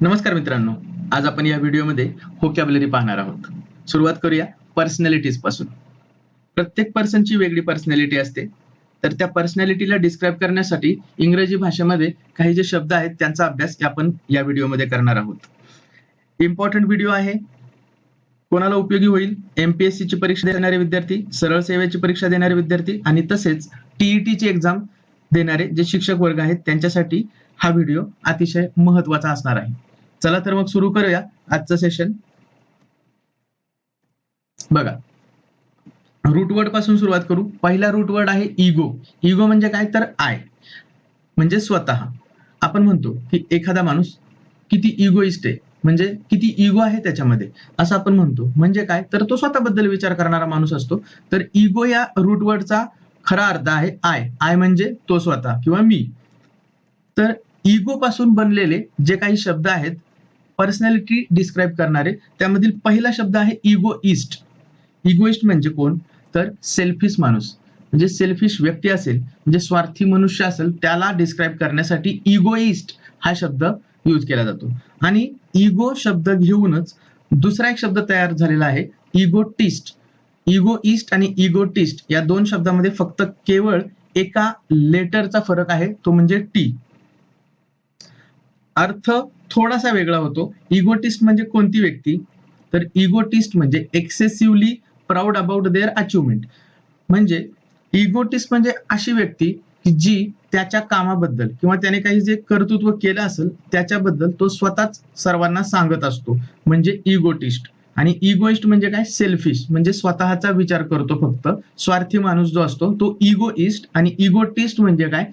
नमस्कार मित्रांनो आज आपण या व्हिडिओमध्ये होकॅबलरी पाहणार आहोत. सुरुवात करूया पर्सनॅलिटीजपासून. प्रत्येक पर्सनची वेगळी पर्सनॅलिटी असते. तर त्या पर्सनॅलिटीला डिस्क्राईब करण्यासाठी इंग्रजी भाषेमध्ये काही जे शब्द आहेत त्यांचा अभ्यास आपण या व्हिडिओमध्ये करणार आहोत. इम्पॉर्टंट व्हिडिओ आहे. कोणाला उपयोगी होईल? एमपीएससी ची परीक्षा देणारे विद्यार्थी सरळ सेवेची परीक्षा देणारे विद्यार्थी आणि तसेच टीईटी ची एक्झाम देणारे जे शिक्षक वर्ग आहेत त्यांच्यासाठी हा व्हिडिओ अतिशय महत्त्वाचा असणार आहे. चला तर मग सुरू करूया आजचं सेशन बघा. रूट वर्डपासून सुरुवात करू. पहिला रूट वर्ड आहे इगो इगो म्हणजे काय? तर आय म्हणजे स्वतः. आपण म्हणतो की एखादा माणूस किती इगोइस्ट आहे. म्हणजे किती इगो आहे त्याच्यामध्ये. असं आपण म्हणतो. म्हणजे काय? तर तो स्वतःबद्दल विचार करणारा माणूस असतो. तर इगो या रूट वर्डचा खरा अर्थ आहे आय आय म्हणजे तो स्वतः किंवा मी. तर इगो पासून बनलेले जे काही शब्द आहेत पर्सनॅलिटी डिस्क्राईब करणारे. त्यामधील पहिला शब्द आहे इगोइस्ट इगोइस्ट म्हणजे कोण? तर सेल्फिश माणूस. म्हणजे सेल्फिश व्यक्ती असेल म्हणजे स्वार्थी मनुष्य असेल त्याला डिस्क्राईब करण्यासाठी इगोइस्ट हा शब्द यूज केला जातो. आणि इगो शब्द घेऊनच दुसरा एक शब्द तयार झालेला आहे इगोटिस्ट इगोइस्ट आणि इगोटिस्ट या दोन शब्दामध्ये फक्त केवळ एका लेटरचा फरक आहे तो म्हणजे टी अर्थ थोडासा वेगळा होतो. इगोटिस्ट म्हणजे कोणती व्यक्ती? तर इगोटिस्ट म्हणजे excessively proud about their achievement म्हणजे इगोटिस्ट म्हणजे अशी व्यक्ती की जी त्याच्या कामाबद्दल किंवा त्याने काही जे कर्तृत्व केलं असेल त्याच्याबद्दल तो स्वतःच सर्वांना सांगत असतो. म्हणजे इगोटिस्ट आणि इगोइस्ट म्हणजे काय? सेल्फिश म्हणजे स्वतःचा विचार करतो फक्त. स्वार्थी माणूस जो असतो तो इगोइस्ट आणि इगोटिस्ट म्हणजे काय?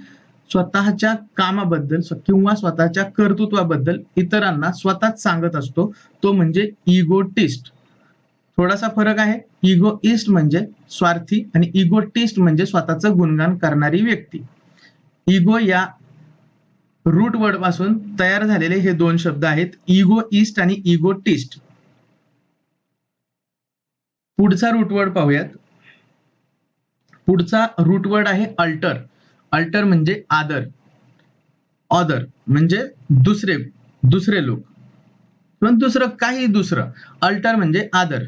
स्वतःच्या कामाबद्दल किंवा स्वतःच्या कर्तृत्वाबद्दल इतरांना स्वतःच सांगत असतो. तो म्हणजे इगोटिस्ट थोडासा फरक आहे. इगोइस्ट म्हणजे स्वार्थी आणि इगोटिस्ट म्हणजे स्वतःचं गुणगान करणारी व्यक्ती. इगो या रूट वर्डपासून तयार झालेले हे दोन शब्द आहेत. इगोइस्ट आणि इगोटिस्ट पुढचा रूटवर्ड पाहूयात. पुढचा रूटवर्ड आहे अल्टर अल्टर म्हणजे आदर. ऑदर म्हणजे दुसरे दुसरे लोक. पण दुसरं काही दुसरं. अल्टर म्हणजे आदर.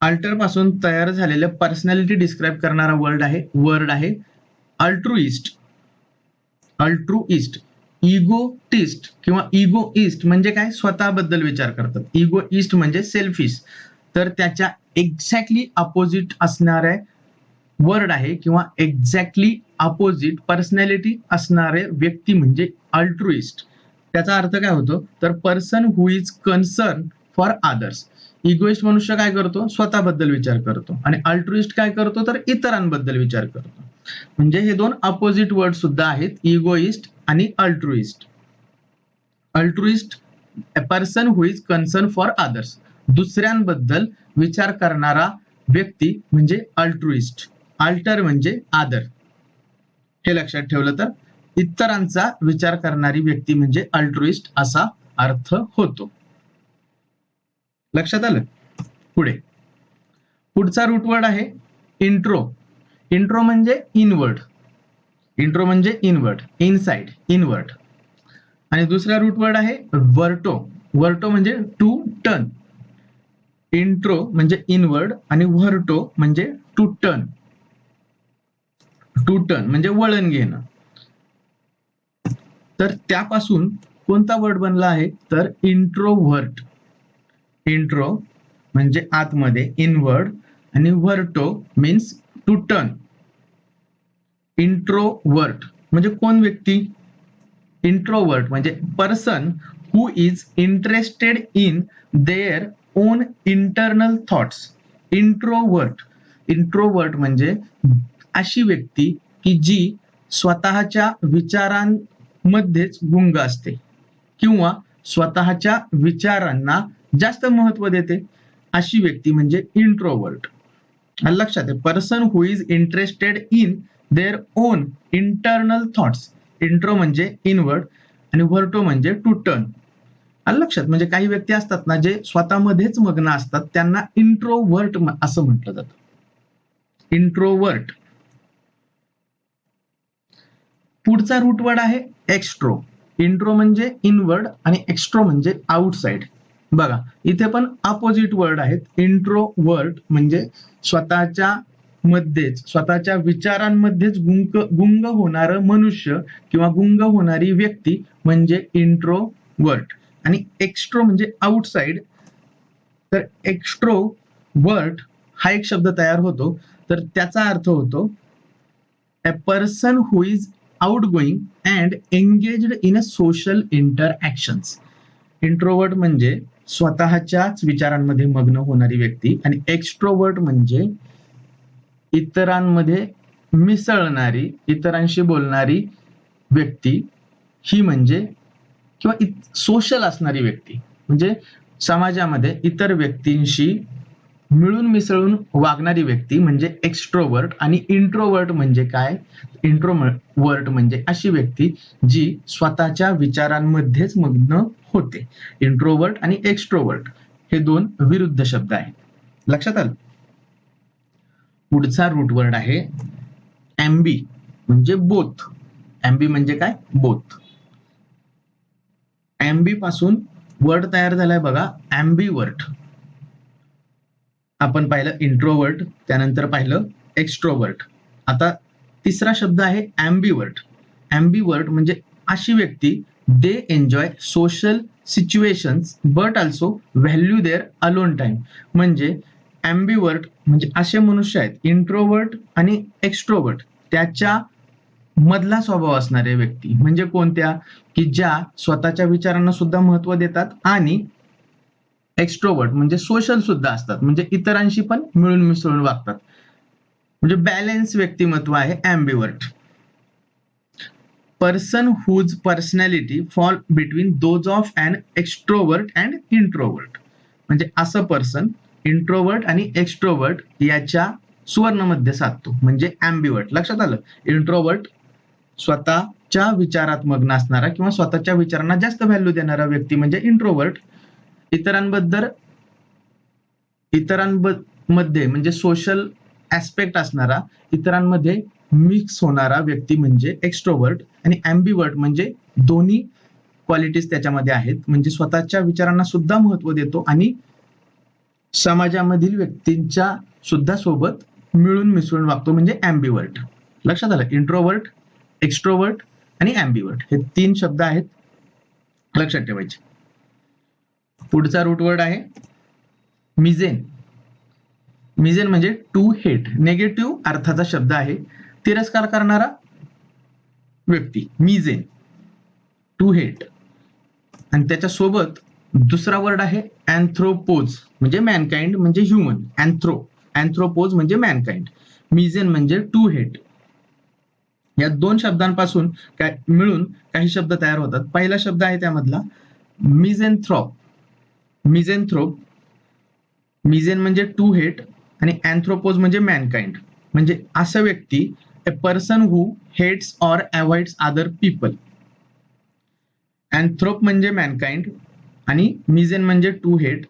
अल्टरपासून तयार झालेलं पर्सनॅलिटी डिस्क्राईब करणारा वर्ड आहे वर्ड आहे अल्ट्रुइस्ट अल्ट्रुइस्ट इगोटिस्ट किंवा इगोइस्ट म्हणजे काय? स्वतःबद्दल विचार करतात. इगोइस्ट म्हणजे सेल्फिश तर त्याच्या एक्झॅक्टली अपोजिट असणाऱ्या वर्ड आहे किंवा एक्झॅक्टली अपोजिट पर्सनॅलिटी असणारे व्यक्ती म्हणजे अल्ट्रुइस्ट त्याचा अर्थ काय होतो? तर person who is concern for others egoist मनुष्य काय करतो? स्वतःबद्दल विचार करतो. आणि अल्ट्रुइस्ट काय करतो? तर इतरांबद्दल विचार करतो. म्हणजे हे दोन अपोजिट वर्ड सुद्धा आहेत इगोइस्ट आणि altruist altruist person who is concern for others दुसऱ्यांबद्दल विचार करणारा व्यक्ती म्हणजे अल्ट्रुइस्ट अल्टर म्हणजे आदर. हे लक्षात ठेवलं तर इतरांचा विचार करणारी व्यक्ती म्हणजे अल्ट्रुइस्ट असा अर्थ होतो. लक्षात आलं? पुढे. पुढचा रूट वर्ड आहे इंट्रो इंट्रो म्हणजे इनवर्ड इंट्रो म्हणजे इनवर्ड इनसाइड इनवर्ड आणि दुसरा रूट वर्ड आहे वर्टो वर्टो म्हणजे टू टर्न इंट्रो म्हणजे इनवर्ड आणि व्हर्टो म्हणजे टू टर्न टू टर्न म्हणजे वळण घेणं. तर त्यापासून कोणता वर्ड बनला आहे? तर इंट्रोव्हर्ट इंट्रो म्हणजे आतमध्ये इनवर्ड आणि verto means to turn introvert म्हणजे कोण व्यक्ती? इंट्रोवर्ट म्हणजे person who is interested in their own internal thoughts introvert introvert म्हणजे अशी व्यक्ती की जी स्वतःच्या विचारांमध्येच गुंग असते किंवा स्वतःच्या विचारांना जास्त महत्त्व देते अशी व्यक्ती म्हणजे इंट्रोवर्ट लक्षात आहे person who is interested in their own internal thoughts intro म्हणजे इनवर्ड आणि व्हर्टो म्हणजे टू टर्न लक्षात म्हणजे काही व्यक्ती असतात ना जे स्वतःमध्येच मग्न असतात त्यांना इंट्रोवर्ट असं म्हटलं जातं. इंट्रोवर्ट पुढचा रूट वर्ड आहे एक्स्ट्रो इंट्रो म्हणजे इनवर्ड आणि एक्स्ट्रो म्हणजे आउटसाइड बघा इथे पण अपोजिट वर्ड आहेत. इंट्रो वर्ड म्हणजे स्वतःच्या मध्येच स्वतःच्या विचारांमध्येच गुंग गुंग होणारं मनुष्य किंवा गुंग होणारी व्यक्ती म्हणजे इंट्रो वर्ड आणि एक्स्ट्रो म्हणजे आउटसाइड तर एक्स्ट्रो वर्ड हा एक शब्द तयार होतो. तर त्याचा अर्थ होतो a person who is outgoing and engaged in a social interactions introvert म्हणजे स्वतःच्याच विचारांमध्ये मग्न होणारी व्यक्ती आणि एक्स्ट्रोवर्ट म्हणजे इतरांमध्ये मिसळणारी इतरांशी बोलणारी व्यक्ती. ही म्हणजे किंवा सोशल असणारी व्यक्ती. म्हणजे समाजामध्ये इतर व्यक्तींशी मिळून मिसळून वागणारी व्यक्ती म्हणजे एक्स्ट्रोवर्ट आणि इंट्रोवर्ट म्हणजे काय? इंट्रोवर्ट म्हणजे अशी व्यक्ती जी स्वतःच्या विचारांमध्येच मग्न होते. इंट्रोवर्ट आणि एक्स्ट्रोवर्ट हे दोन विरुद्ध शब्द आहेत. लक्षात आलं? पुढचा रूट वर्ड आहे एम्बी म्हणजे बोथ एम्बी म्हणजे काय? बोथ एम्बी पासून वर्ड तयार झालाय बघा ॲम्बीवर्ट आपण पाहिलं इंट्रोवर्ट त्यानंतर पाहिलं एक्स्ट्रोवर्ट आता तिसरा शब्द आहे ॲम्बीवर्ट ॲम्बीवर्ट म्हणजे अशी व्यक्ती they enjoy social situations but also value their alone time म्हणजे अँबीवर्ट म्हणजे असे मनुष्य आहेत इंट्रोवर्ट आणि एक्स्ट्रोवर्ट त्याच्या मधला स्वभाव असणारे व्यक्ती. म्हणजे कोणत्या? की ज्या स्वतःच्या विचारांना सुद्धा महत्त्व देतात आणि एक्स्ट्रोवर्ट म्हणजे सोशल सुद्धा असतात. म्हणजे इतरांशी पण मिळून मिसळून वागतात. म्हणजे बॅलेन्स व्यक्तिमत्व आहे ambivert person whose personality fall between those of and extrovert and introvert म्हणजे असं पर्सन इंट्रोवर्ट आणि एक्स्ट्रोवर्ट याच्या सुवर्णमध्ये साधतो. म्हणजे अँबिवर्ट लक्षात आलं? इंट्रोवर्ट स्वतःच्या विचारात मग्न असणारा किंवा स्वतःच्या विचारांना जास्त व्हॅल्यू देणारा व्यक्ती म्हणजे इंट्रोवर्ट इतरांबद्दल इतरांमध्ये म्हणजे सोशल ऍस्पेक्ट असणारा इतरांमध्ये मिक्स होणारा व्यक्ती म्हणजे एक्स्ट्रोवर्ट आणि अँबीवर्ट म्हणजे दोन्ही क्वालिटीज त्याच्यामध्ये आहेत. म्हणजे स्वतःच्या विचारांना सुद्धा महत्त्व देतो आणि समाजामधील व्यक्तींच्या सुद्धा सोबत मिळून मिसळून वागतो म्हणजे अँबीवर्ट लक्षात आलं? इंट्रोवर्ट एक्स्ट्रोवर्ट आणि अँबिवर्ट हे तीन शब्द आहेत. लक्षात ठेवायचे. पुढचा रूट वर्ड आहे मिझेन. मिझेन म्हणजे टू हेट नेगेटिव्ह अर्थाचा शब्द आहे. तिरस्कार करणारा व्यक्ती. मिझेन. टू हेट आणि त्याच्या सोबत दुसरा वर्ड आहे अँथ्रोपोज म्हणजे मॅनकाइंड म्हणजे ह्युमन अँथ्रो अँथ्रोपोज म्हणजे मॅनकाइंड मिझेन म्हणजे टू हेट या दोन शब्दांपासून काय मिळून काही शब्द तयार होतात. पहिला शब्द आहे त्यामधला मिझेनथ्रॉप. मिझेनथ्रोप मिझेन म्हणजे टू हेट आणि अँथ्रोपोज म्हणजे मॅनकाइंड म्हणजे असं व्यक्ती a person who hates or avoids other people anthrop म्हणजे मॅनकाइंड आणि मिझेन म्हणजे टू हेट.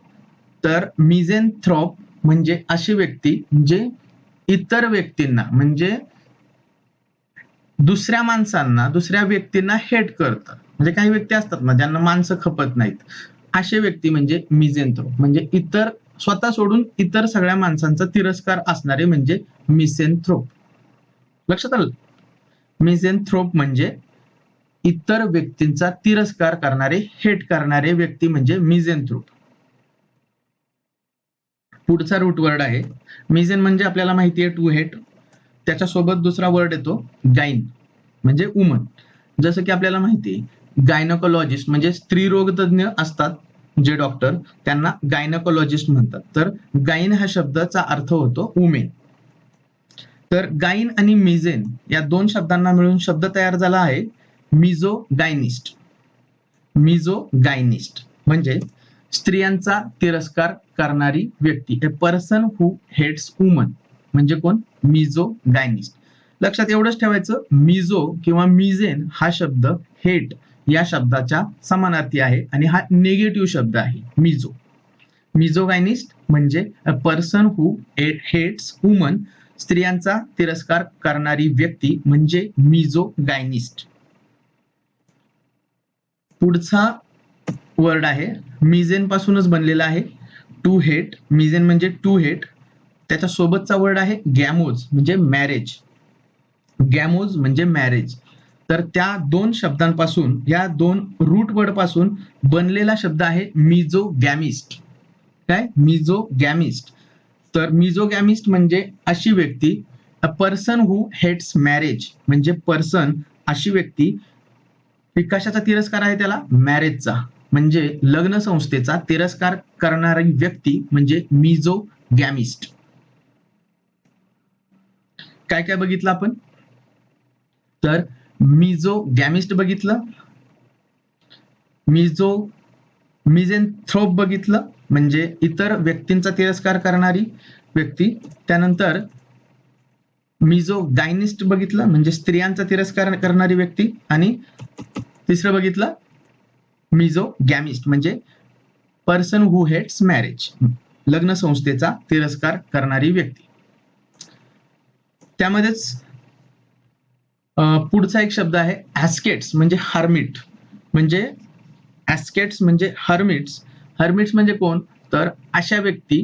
तर मिझेनथ्रोप म्हणजे अशी व्यक्ती जे इतर व्यक्तींना म्हणजे दुसऱ्या माणसांना दुसऱ्या व्यक्तींना हेट करतात म्हणजे काही व्यक्ती असतात ना ज्यांना माणसं खपत नाहीत. असे व्यक्ती म्हणजे मिझेनथ्रोप म्हणजे इतर स्वतः सोडून इतर सगळ्या माणसांचा तिरस्कार असणारे म्हणजे मिसेंथ्रोप लक्षात आलं? मिसेनथ्रोप म्हणजे इतर व्यक्तींचा तिरस्कार करणारे हेट करणारे व्यक्ती म्हणजे मिझेंथ्रोप पुढचा रूट वर्ड आहे. मिझेन म्हणजे आपल्याला माहिती आहे टू हेट त्याच्यासोबत दुसरा वर्ड येतो गाईन म्हणजे उमन जसं की आपल्याला माहिती आहे गायनकोलॉजिस्ट म्हणजे स्त्रीरोग तज्ज्ञ असतात जे डॉक्टर त्यांना गायनकोलॉजिस्ट म्हणतात. तर गायन हा शब्दाचा अर्थ होतो उमेन तर गाईन आणि मिझेन या दोन शब्दांना मिळून शब्द तयार झाला आहे. मिझो गायनिस्ट मिझो गायनिस्ट म्हणजे स्त्रियांचा तिरस्कार करणारी व्यक्ती. A person who hates woman म्हणजे कोण? मिझो गायनिस्ट लक्षात एवढंच ठेवायचं मिझो किंवा मिझेन हा शब्द हेट या शब्दाच्या समानार्थी आहे आणि हा निगेटिव्ह शब्द आहे. मिझो मिझोगायनिस्ट म्हणजे a person who hates woman स्त्रियांचा तिरस्कार करणारी व्यक्ती म्हणजे मिझो गायनिस्ट पुढचा वर्ड आहे मिझेन पासूनच बनलेला आहे. टू हेट मिझेन म्हणजे टू हेट त्याच्या सोबतचा वर्ड आहे गॅमोज म्हणजे मॅरेज गॅमोज म्हणजे मॅरेज तर त्या दोन शब्दांपासून या दोन रूट वर्डपासून बनलेला शब्द आहे मिझो गॅमिस्ट काय? मिझो गॅमिस्ट तर मिझो गॅमिस्ट म्हणजे अशी व्यक्ती a person who hates marriage म्हणजे पर्सन अशी व्यक्ती कशाचा तिरस्कार आहे त्याला? मॅरेजचा म्हणजे लग्न संस्थेचा तिरस्कार करणारी व्यक्ती म्हणजे मिझो गॅमिस्ट काय काय बघितलं आपण? तर मिझो गॅमिस्ट बघितलं मिझो मिझेनथ्रोप बघितलं म्हणजे इतर व्यक्तींचा तिरस्कार करणारी व्यक्ती त्यानंतर मिझो गायनिस्ट बघितलं म्हणजे स्त्रियांचा तिरस्कार करणारी व्यक्ती आणि तिसरं बघितलं मिझो गॅमिस्ट म्हणजे पर्सन हू हेट्स मॅरेज लग्न संस्थेचा तिरस्कार करणारी व्यक्ती. त्यामध्येच पुढचा एक शब्द आहे ऍस्केट्स म्हणजे हर्मिट. म्हणजे ऍस्केट्स म्हणजे हर्मिट्स. हर्मिट्स म्हणजे कोण? तर अशा व्यक्ती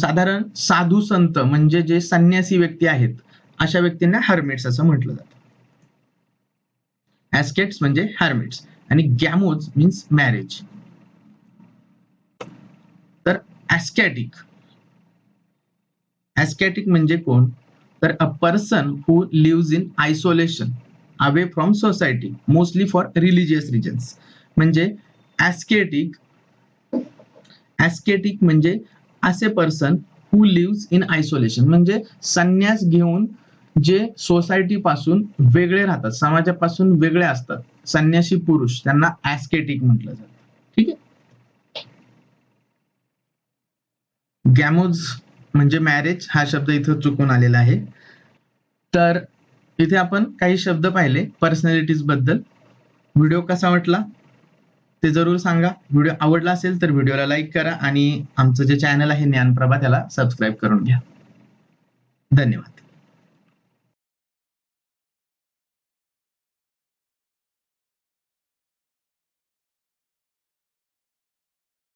साधारण साधू संत म्हणजे जे संन्यासी व्यक्ती आहेत अशा व्यक्तींना हर्मिट्स असं म्हटलं जातं. ऍस्केट्स म्हणजे हर्मिट्स. आणि गॅमोज मीन्स मॅरेज तर ऍस्कॅटिक ऍस्कॅटिक म्हणजे कोण? तर a person who lives in isolation away from society mostly for religious reasons म्हणजे ॲस्केटिक ॲस्केटिक म्हणजे असे person who lives in isolation म्हणजे संन्यास घेऊन जे सोसायटी पासून वेगळे राहतात समाजापासून वेगळे असतात संन्यासी पुरुष त्यांना ॲस्केटिक म्हटलं जातं. ठीक आहे? गॅमोज म्हणजे मॅरेज हा शब्द इथं चुकून आलेला आहे. तर इथे आपण काही शब्द पाहिले पर्सनॅलिटीजबद्दल. व्हिडिओ कसा वाटला? ते जरूर सांगा. व्हिडिओ आवडला असेल तर व्हिडिओला लाईक करा आणि आमचं जे चॅनल आहे ज्ञानप्रभा त्याला सबस्क्राईब करून घ्या. धन्यवाद.